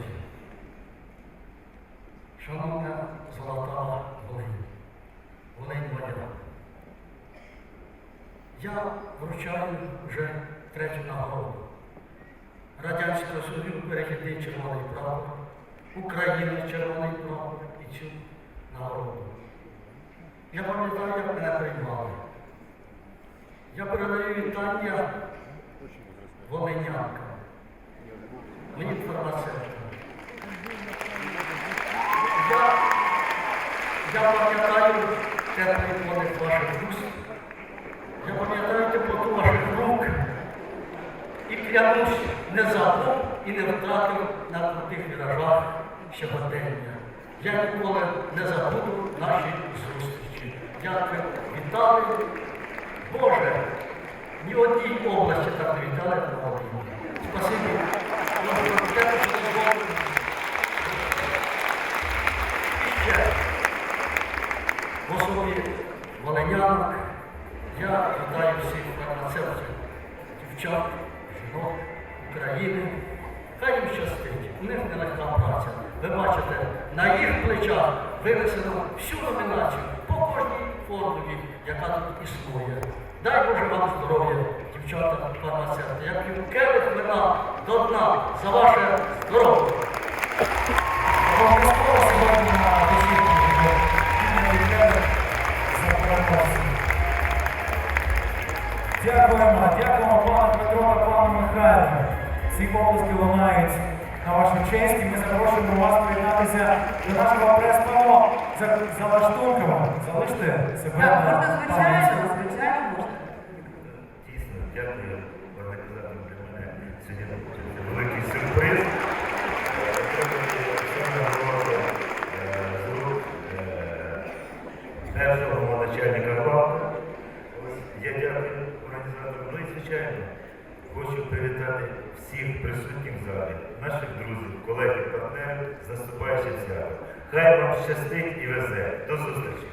людей. Шановна золота Волинь, Волинь моя. Я вручаю вже третю нагороду. Радянського Союзу перехідний червоний прапор, України червоний прапор і цю нагороду. Я пам'ятаю, як мене приймали. Я передаю вітання Волинянка. Я пам'ятаю теплий подих ваших уст. Я пам'ятаю теплоту ваших рук і клянусь не забув і не втратив на крутих віражах сьогодення. Я ніколи не забуду наші зустрічі. Дякую, вітали. Боже, ні одній області так не вітали на Волині. Спасибі. І ще в особі волинянок я вітаю всіх фармацевтів, дівчат, жінок України. Хай їм щастить, у них нелегка праця. Ви бачите, на їх плечах винесено всю номінацію по кожній формулі, яка тут існує. Дай Боже вам здоров'я, дівчата фармацевти, як і келих вина до дна за ваше здоров'я. Дякуємо, дякуємо пану Петру та пану Михайлу. Ці обласки лунають на вашу честь і ми запрошуємо вас приєднатися до нашого прес-пану за, за лаштунками. Залиште себе Так, на можна звичайно, пам'яті. звичайно можна. Дійсно, дякую організаторам для мене. Сьогодні великий сюрприз. Першого мого начальника главка. Я дякую. Ну і звичайно, хочу привітати всіх присутніх в залі, наших друзів, колег партнерів з наступаючим святом. Хай вам щастить і везе. До зустрічі!